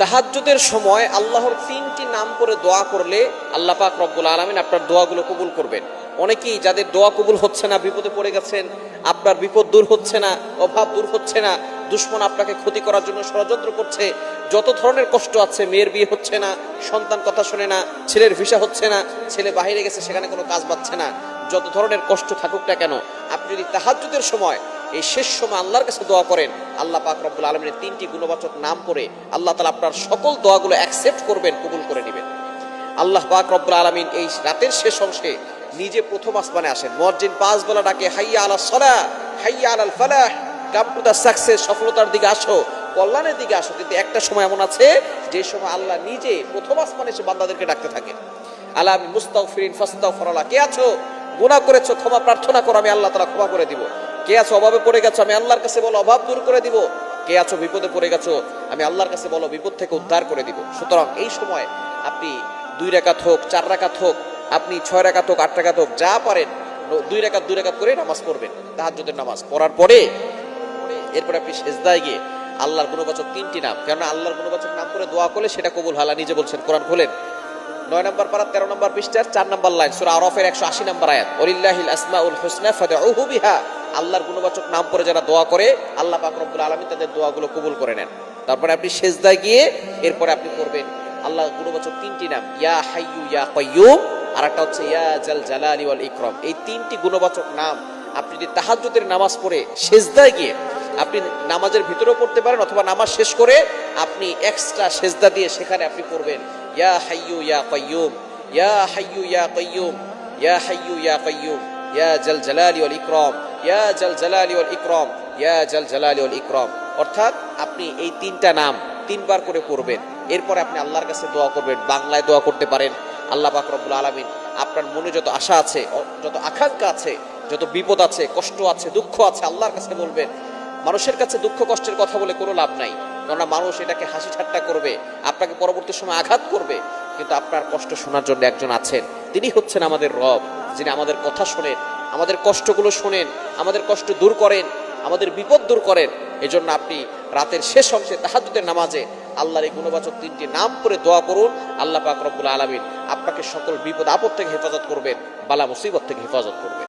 তাহাজ্জুদের সময় আল্লাহর তিনটি নাম করে দোয়া করলে আল্লাহ পাক রব্বুল আলমিন আপনার দোয়াগুলো কবুল করবেন। অনেকেই যাদের দোয়া কবুল হচ্ছে না, বিপদে পড়ে গেছেন, আপনার বিপদ দূর হচ্ছে না, অভাব দূর হচ্ছে না, দুশ্মন আপনাকে ক্ষতি করার জন্য ষড়যন্ত্র করছে, যত ধরনের কষ্ট আছে, মেয়ের বিয়ে হচ্ছে না, সন্তান কথা শোনে না, ছেলের ভিসা হচ্ছে না, ছেলে বাইরে গেছে, সেখানে কোনো কাজ পাচ্ছে না, যত ধরনের কষ্ট থাকুক না কেন, আপনি যদি তাহাজ্জুদের সময় এই শেষ সময় আল্লাহর কাছে দোয়া করেন, আল্লাহ পাক রব্বুল আলমিনের তিনটি গুণবাচক নাম করে আল্লাহ তালা আপনার সকল দোয়াগুলো অ্যাকসেপ্ট করবেন, কবুল করে নেবেন। আল্লাহ পাক রব্বুল আলমিন এই রাতের শেষ অংশে নিজে প্রথম আসমানে আসেন। মর্জিন পাঁচ বেলা ডাকে, হাইয়া আলা সলা, হাইয়া আলাল ফালাহ কাম টু দ্য সাকসেস সফলতার দিকে আসো, কল্যাণের দিকে আসো। কিন্তু একটা সময় এমন আছে, যে সময় আল্লাহ নিজে প্রথম আসমানে এসে বান্দাদেরকে ডাকতে থাকে। আল্লাহ আমি মুস্তাগফিরিন, ফাস্তাগফিরুল্লাহ, কে আছো? গুনাহ করেছ, ক্ষমা প্রার্থনা করো, আমি আল্লাহ তালা ক্ষমা করে দিব। কে আছো? অভাবে পড়ে গেছো। আমি আল্লাহর কাছে বলো, অভাব দূর করে দিব। কে আছো? বিপদে পড়ে গেছো। আমি আল্লাহর কাছে বলো, বিপদ থেকে উদ্ধার করে দিব। সুতরাং এই সময় আপনি দুই রেখাত হোক, চার রেখাত হোক, আপনি ছয় রেখাত হোক, আট রেখাত হোক, যা পারেন, দুই রেখাত দুই রেখাত করে নামাজ পড়বেন, তাহাজ্জুদের নামাজ পড়ার পরে, এরপরে আপনি সেজদায় গিয়ে আল্লাহর গুণবাচক তিনটি নাম, কেননা আল্লাহর গুণবাচক নাম করে দোয়া করলে সেটা কবুল হালা নিজে বলছেন, কোরআন খোলেন। নয় নম্বর পারা তেরো নম্বর পৃষ্ঠার চার নম্বর লাইন, সুরা আরফের একশো আশি নম্বর আয়াত, ওলিল্লাহিল আসমাউল হুসনা ফাদউহু বিহা। আল্লাহর গুণবাচক নাম করে যারা দোয়া করে, আল্লাহ পাক রব্বুল আলামিন তাদের দোয়াগুলো কবুল করে নেন। তারপরে আপনি সেজদায় গিয়ে এরপরে আপনি করবেন আল্লাহ গুণবাচক তিনটি নাম, ইয়া হাইয়ু, ইয়া কাইয়ুম আর একটা হচ্ছে ইয়া জাল জালালি ওয়াল ইকরাম। এই তিনটি গুণবাচক নাম আপনি যদি তাহাজ্জুদের নামাজ পড়ে, সেজদায় গিয়ে আপনি নামাজের ভিতরেও পড়তে পারেন অথবা নামাজ শেষ করে আপনি এক্সট্রা সেজদা দিয়ে সেখানে আপনি পড়বেন। ইয়া হাইয়ু, ইয়া কাইয়ুম, ইয়া হাইয়ু, ইয়া কাইয়ুম, ইয়া হাইয়ু, ইয়া কাইয়ুম, ইয়া জাল জালালি ওয়াল ইকরাম। ইয়া জাল জালালি ওয়াল ইকরাম, ইয়া জাল জালালি ওয়াল ইকরাম। অর্থাৎ আপনি এই তিনটা নাম তিনবার করে পড়বেন। এরপরে আপনি আল্লাহর কাছে দোয়া করবেন, বাংলায় দোয়া করতে পারেন। আল্লাহ পাক রব্বুল আলামিন আপনার মনে যত আশা আছে যত আকাঙ্ক্ষা আছে, যত বিপদ আছে, কষ্ট আছে, দুঃখ আছে, আল্লাহর কাছে বলবেন, মানুষের কাছে দুঃখ, কষ্টের কথা বলে কোনো লাভ নাই। কেননা মানুষ এটাকে হাসি ঠাট্টা করবে, আপনাকে পরবর্তী সময় আঘাত করবে। কিন্তু আপনার কষ্ট শোনার জন্য একজন আছেন। তিনি হচ্ছেন আমাদের রব, যিনি আমাদের কথা শোনেন আমাদের কষ্টগুলো শোনেন, আমাদের কষ্ট দূর করেন, আমাদের বিপদ দূর করেন। এজন্য আপনি রাতের শেষ অংশে তাহাজুদের নামাজে আল্লাহর এই গুণবাচক তিনটি নাম করে দোয়া করুন। আল্লাহ পাক রব্বুল আলমিন আপনাকে সকল বিপদ আপদ থেকে হেফাজত করবেন, বালা মুসিবত থেকে হেফাজত করবেন।